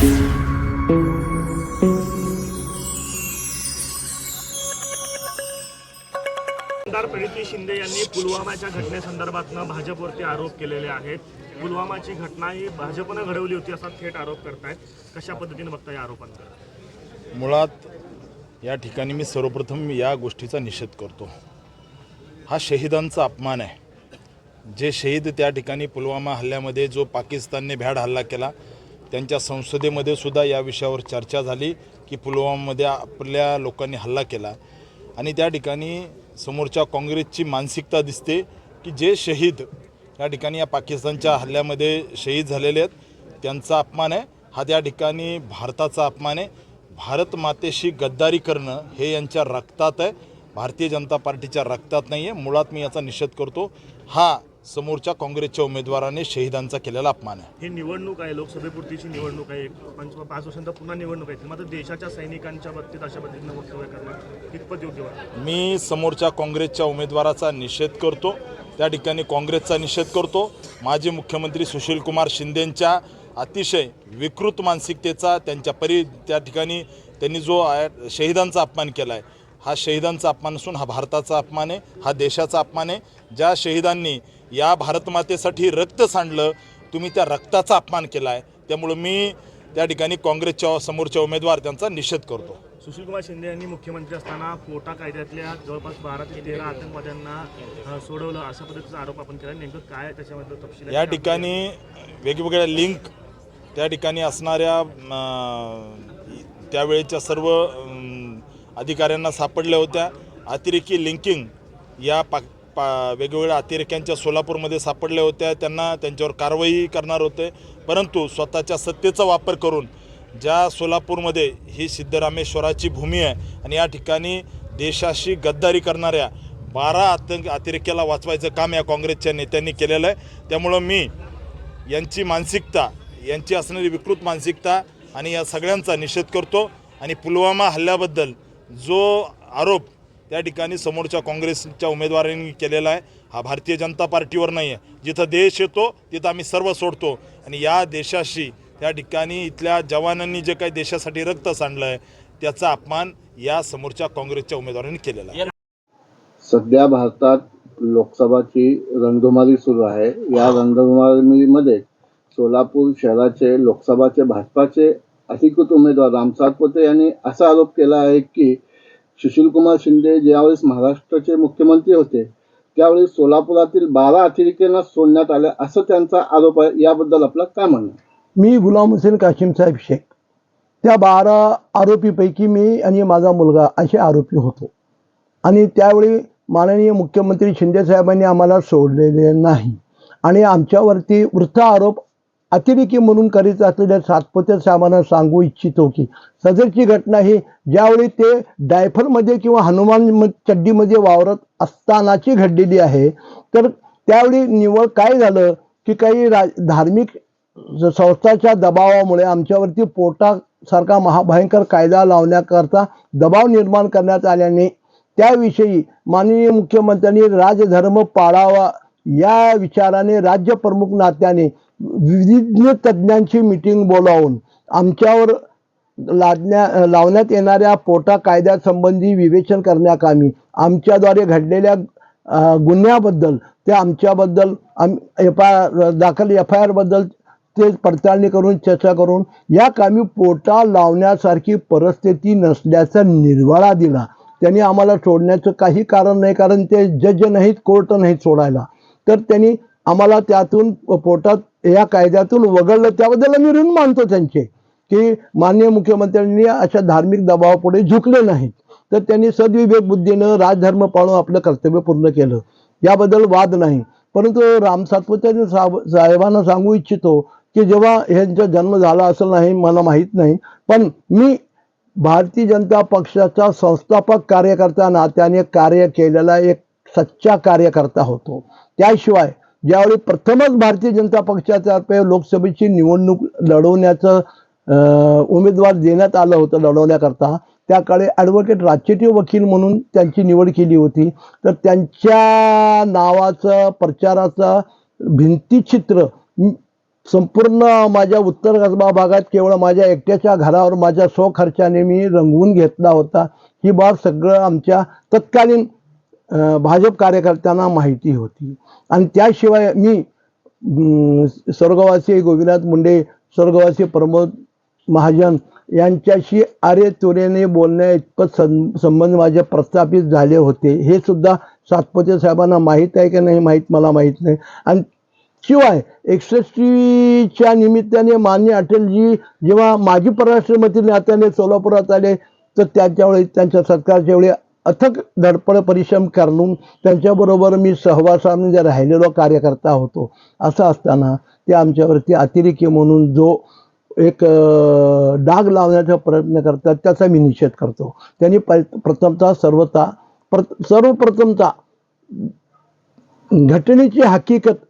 आमदार प्रणिती शिंदे यांनी पुलवामाच्या घटनेसंदर्भातनं भाजपवरती आरोप केलेले आहेत. पुलवामाची घटना ही भाजपनं घडवली होती असा थेट आरोप करतायत. कशा पद्धतीने बघता या आरोपांकडे? मुळात या ठिकाणी मी सर्वप्रथम या गोष्टीचा निषेध करतो. हा शहीदांचा अपमान आहे. जे शहीद त्या ठिकाणी पुलवामा हल्ल्यामध्ये जो पाकिस्तानने भ्याड हल्ला केला त्यांच्या संसदेमध्ये सुद्धा या विषयावर चर्चा झाली की पुलवामामध्ये आपल्या लोकांनी हल्ला केला. आणि त्या ठिकाणी समोरच्या काँग्रेसची मानसिकता दिसते की जे शहीद या ठिकाणी या पाकिस्तानच्या हल्ल्यामध्ये शहीद झालेले आहेत त्यांचा अपमान आहे. हा त्या ठिकाणी भारताचा अपमान आहे. भारत मातेशी गद्दारी करणं हे यांच्या रक्तात आहे. भारतीय जनता पार्टीच्या रक्तात नाही आहे मुळात मी याचा निषेध करतो. हा समोरच्या काँग्रेसच्या उमेदवाराने शहीदांचा केलेला अपमान आहे. ही निवडणूक आहे लोकसभेपुरतीची निवडणूक आहे. पंच पाच वर्षांतर पुन्हा निवडणूक आहे. मात्र देशाच्या सैनिकांच्या बाबतीत अशा पद्धतीनं वक्तव्य करणं कितपत योग्य वाटतं? मी समोरच्या काँग्रेसच्या उमेदवाराचा निषेध करतो. त्या ठिकाणी काँग्रेसचा निषेध करतो. माजी मुख्यमंत्री सुशीलकुमार शिंदेंच्या अतिशय विकृत मानसिकतेचा त्यांच्या परी त्या ठिकाणी त्यांनी जो शहीदांचा अपमान केला आहे हा शहीदांचा अपमान असून हा भारताचा अपमान आहे हा देशाचा अपमान आहे. ज्या शहीदांनी या भारतमातेसाठी रक्त सांडलं तुम्ही त्या रक्ताचा अपमान केला आहे त्यामुळं मी त्या ठिकाणी काँग्रेसच्या समोरच्या उमेदवार त्यांचा निषेध करतो. सुशीलकुमार शिंदे यांनी मुख्यमंत्री असताना पोटा कायद्यातल्या जवळपास बारा ते तेरा आतंकवाद्यांना सोडवलं अशा पद्धतीचा आरोप आपण केला. नेमकं काय त्याच्यामधलं तपशील? या ठिकाणी वेगवेगळ्या लिंक त्या ठिकाणी असणाऱ्या त्यावेळेच्या सर्व अधिकाऱ्यांना सापडल्या होत्या. अतिरेकी लिंकिंग या पा पा वेगवेगळ्या अतिरेक्यांच्या सोलापूरमध्ये सापडल्या होत्या. त्यांना त्यांच्यावर कारवाई करणार होते. परंतु स्वतःच्या सत्तेचा वापर करून ज्या सोलापूरमध्ये ही सिद्धरामेश्वराची भूमी आहे आणि या ठिकाणी देशाशी गद्दारी करणाऱ्या बारा आतंक अतिरेक्याला वाचवायचं काम या काँग्रेसच्या नेत्यांनी केलेलं आहे. त्यामुळं मी यांची मानसिकता यांची असणारी विकृत मानसिकता आणि या सगळ्यांचा निषेध करतो. आणि पुलवामा हल्ल्याबद्दल जो आरोप त्या ठिकाणी समोरच्या काँग्रेसच्या उमेदवारांनी केलेला आहे. हा भारतीय जनता पार्टीवर नाही आहे जिथं देश येतो तिथं आम्ही सर्व सोडतो. आणि या देशाशी त्या ठिकाणी इथल्या जवानांनी जे काही देशासाठी रक्त सांडलं आहे त्याचा अपमान या समोरच्या काँग्रेसच्या उमेदवारांनी केलेला आहे. सध्या भारतात लोकसभाची रणधुमारी सुरू आहे. या रणधुमारीमध्ये सोलापूर शहराचे लोकसभाचे भाजपाचे अधिकृत उमेदवार राम पोते यांनी असा आरोप केला आहे की सुशीलकुमार शिंदे ज्यावेळेस महाराष्ट्राचे मुख्यमंत्री होते त्यावेळी सोलापुरातील बारा अतिरेक्यांना सोडण्यात आलं असं त्यांचा आरोप आहे. याबद्दल आपलं काय म्हणणं मी गुलाम हुसेन काशिम साहेब शेख. त्या बारा आरोपीपैकी मी आणि माझा मुलगा असे आरोपी होतो. आणि त्यावेळी माननीय मुख्यमंत्री शिंदे साहेबांनी आम्हाला सोडलेले नाही. आणि आमच्यावरती वृत्त आरोप अतिरेकी म्हणून करीत असलेल्या सातपुते साहेबांना सांगू इच्छितो की सदरची घटना ही ज्यावेळी ते डायफरमध्ये किंवा हनुमान चड्डीमध्ये वावरत असतानाची घडलेली आहे तर त्यावेळी निवड काय झालं की काही रा धार्मिक संस्थाच्या दबावामुळे आमच्यावरती पोटासारखा महाभयंकर कायदा लावण्याकरता दबाव निर्माण करण्यात आल्याने त्याविषयी माननीय मुख्यमंत्र्यांनी राजधर्म पाळावा या विचाराने राज्य प्रमुख नात्याने विविध तज्ज्ञांची मिटिंग बोलावून आमच्यावर लादण्या लावण्यात येणाऱ्या पोटा कायद्यासंबंधी विवेचन करण्याकामी आमच्याद्वारे घडलेल्या गुन्ह्याबद्दल ते आमच्याबद्दल आम एफ आय दाखल एफ आय आरबद्दल ते पडताळणी करून चर्चा करून या कामी पोटा लावण्यासारखी परिस्थिती नसल्याचा निर्वाळा दिला. त्यांनी आम्हाला सोडण्याचं काही कारण नाही कारण ते जज नाहीत कोर्ट नाहीत सोडायला. तर त्यांनी आम्हाला त्यातून पोटात या कायद्यातून वगळलं त्याबद्दल आम्ही ऋण मानतो त्यांचे. की माननीय मुख्यमंत्र्यांनी अशा धार्मिक दबावापुढे झुकले नाहीत. तर त्यांनी सद्विवेक बुद्धीनं राजधर्म पाळून आपलं कर्तव्य पूर्ण केलं. याबद्दल वाद नाही. परंतु राम सातपुते साहेबांना सांगू इच्छितो की जेव्हा ह्यांचा जन्म झाला असं नाही मला माहीत नाही. पण मी भारतीय जनता पक्षाचा संस्थापक कार्यकर्ता नात्याने कार्य केलेला एक सच्चा कार्यकर्ता होतो. त्याशिवाय ज्यावेळी प्रथमच भारतीय जनता पक्षातर्फे लोकसभेची निवडणूक लढवण्याचं उमेदवार देण्यात आलं होतं लढवण्याकरता त्या काळी ॲडव्होकेट राजचेटी वकील म्हणून त्यांची निवड केली होती. तर त्यांच्या नावाचं प्रचाराचं भिंतीचित्र संपूर्ण माझ्या उत्तर कसबा भागात केवळ माझ्या एकट्याच्या घरावर माझ्या स्वखर्चाने मी रंगवून घेतला होता. ही बाब सगळं आमच्या तत्कालीन भाजप कार्यकर्त्यांना माहिती होती. आणि त्याशिवाय मी स्वर्गवासी गोविनाथ मुंडे स्वर्गवासी प्रमोद महाजन यांच्याशी आरे तुरेने बोलण्या इतपत सं- संबंध माझे प्रस्थापित झाले होते. हे सुद्धा सातपुते साहेबांना माहीत आहे की नाही माहीत मला माहीत नाही. आणि शिवाय एकसष्टीच्या निमित्ताने मान्य अटलजी जेव्हा माजी परराष्ट्रमंत्री नात्याने सोलापुरात आले तर त्याच्यावेळी त्यांच्या सत्कारच्या वेळी अथक धडपड परिश्रम करून त्यांच्याबरोबर मी सहवासामध्ये राहिलेलो कार्यकर्ता होतो असं असताना ते आमच्यावरती अतिरेकी म्हणून जो एक डाग लावण्याचा प्रयत्न करतात त्याचा मी निषेध करतो. त्यांनी प- सर्वता प्र सर्वप्रथमता घटनेची हकीकत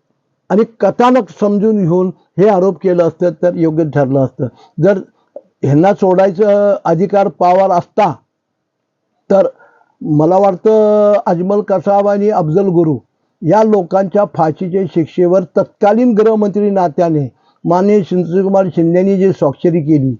आणि कथानक समजून घेऊन हे आरोप केलं असतं तर योग्य ठरलं असतं. जर ह्यांना सोडायचं अधिकार पावर असता तर मला वाटतं अजमल कसाब आणि अफजल गुरु या लोकांच्या फाशीच्या शिक्षेवर तत्कालीन गृहमंत्री नात्याने माननीय शिंदकुमार शिंदेनी जी स्वाक्षरी केली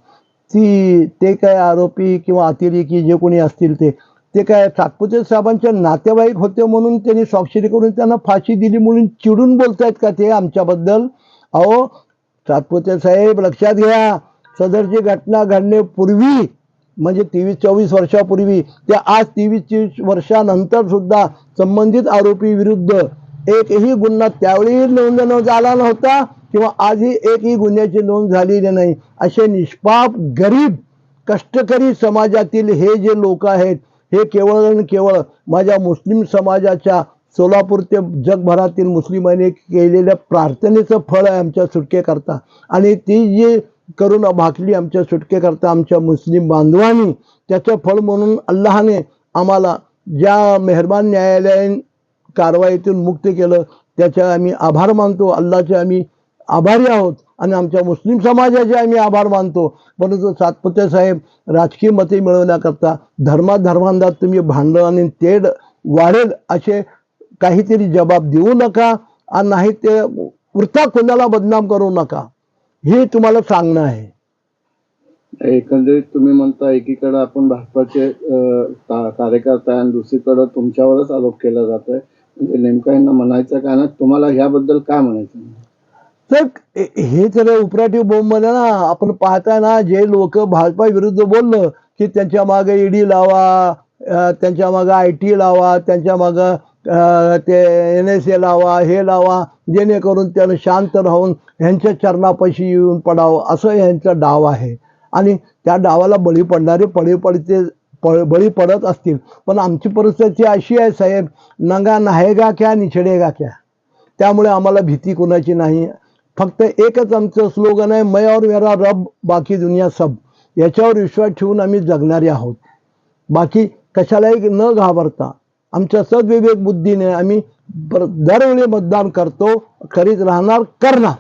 ती ते काय आरोपी किंवा अतिरेकी जे कोणी असतील ते ते काय सातपुते साहेबांच्या नातेवाईक होते म्हणून त्यांनी स्वाक्षरी करून त्यांना फाशी दिली म्हणून चिडून बोलतायत का ते आमच्याबद्दल? अहो सातपुते साहेब लक्षात घ्या सदरची घटना घडण्यापूर्वी म्हणजे तेवीस चोवीस वर्षापूर्वी त्या आज तेवीस चोवीस वर्षानंतर सुद्धा संबंधित आरोपी विरुद्ध एकही गुन्हा त्यावेळी नोंद न झाला नव्हता किंवा आजही एकही गुन्ह्याची नोंद झालेली नाही. असे निष्पाप गरीब कष्टकरी समाजातील हे जे लोक आहेत हे केवळ आणि केवळ माझ्या मुस्लिम समाजाच्या सोलापूर ते जगभरातील मुस्लिमांनी केलेल्या प्रार्थनेचं फळ आहे आमच्या सुटकेकरता. आणि ती जी करून भाकली आमच्या सुटकेकरता आमच्या मुस्लिम बांधवांनी त्याचं फळ म्हणून अल्लाने आम्हाला ज्या मेहरबान न्यायालयीन कारवाईतून मुक्त केलं त्याचे आम्ही आभार मानतो. अल्लाचे आम्ही आभारी आहोत आणि आमच्या मुस्लिम समाजाचे आम्ही आभार मानतो. परंतु सातपुते साहेब राजकीय मते मिळवण्याकरता धर्माधर्मांधात तुम्ही भांडण आणि तेढ वाढेल असे काहीतरी जबाब देऊ नका आणि नाही ते वृथा कोणाला बदनाम करू नका. हे तुम्हाला सांगणं आहे. एकंदरीत तुम्ही म्हणता एकीकडे आपण भाजपाचे कार्यकर्ता आहे आणि दुसरीकडे तुमच्यावरच आरोप केला जातोय. म्हणजे नेमकं यांना म्हणायचं काय ना तुम्हाला ह्याबद्दल काय म्हणायचं? तर हे- तर उपराटीव बोंबमध्ये ना आपण पाहताय ना जे लोक भाजपा विरुद्ध बोललं की त्यांच्या मागे ईडी लावा अं, त्यांच्या मागे आय टी लावा त्यांच्या मागं ते एन एस ए लावा हे लावा जेणेकरून त्यानं शांत राहून ह्यांच्या चरणापाशी येऊन पडावं असं ह्यांचा डाव आहे. आणि त्या डावाला बळी पडणारे पळी पडते पळ बळी पडत असतील. पण आमची परिस्थिती अशी आहे साहेब नंगा नाहेगा क्या निछडेगा क्या? त्यामुळे आम्हाला भीती कोणाची नाही. फक्त एकच आमचं स्लोगन आहे मय और मेरा रब बाकी दुनिया सब. याच्यावर विश्वास ठेवून आम्ही जगणारे आहोत. बाकी कशालाही न घाबरता आमच्या सद्विवेक बुद्धीने आम्ही दरवेळी मतदान करतो करीत राहणार करणार.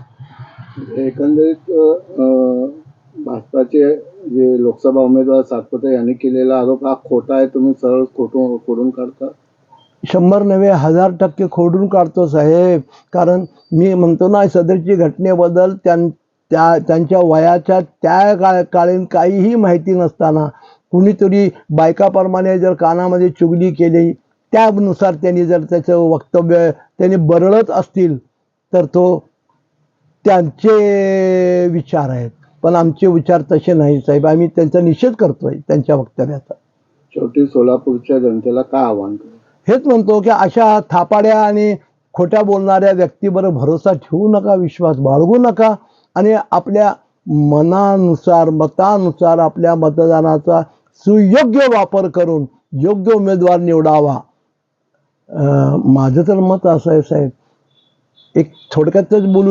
एकंदरीत भाजपाचे जे लोकसभा उमेदवार सातपुते यांनी केलेला आरोप हा खोटा आहे तुम्ही सरळ खोटून खोडून काढता? शंभर नव्हे हजार टक्के खोडून काढतो साहेब. कारण मी म्हणतो ना सदरची घटनेबद्दल त्यां त्या त्यांच्या वयाच्या त्या काळ काळीन काहीही माहिती नसताना कुणीतरी बायकाप्रमाणे जर कानामध्ये चुगली केली त्यानुसार त्यांनी जर त्याचं वक्तव्य त्यांनी बरळत असतील तर तो त्यांचे विचार आहेत. पण आमचे विचार तसे नाही साहेब. आम्ही त्यांचा निषेध करतोय त्यांच्या वक्तव्याचा. शेवटी सोलापूरच्या जनतेला काय आव्हान हेच म्हणतो की अशा थापाड्या आणि खोट्या बोलणाऱ्या व्यक्तीवर भरोसा ठेवू नका विश्वास बाळगू नका आणि आपल्या मनानुसार मतानुसार आपल्या मतदानाचा सुयोग्य वापर करून योग्य उमेदवार निवडावा. माझं तर मत असं आहे साहेब. एक थोडक्यातच बोलू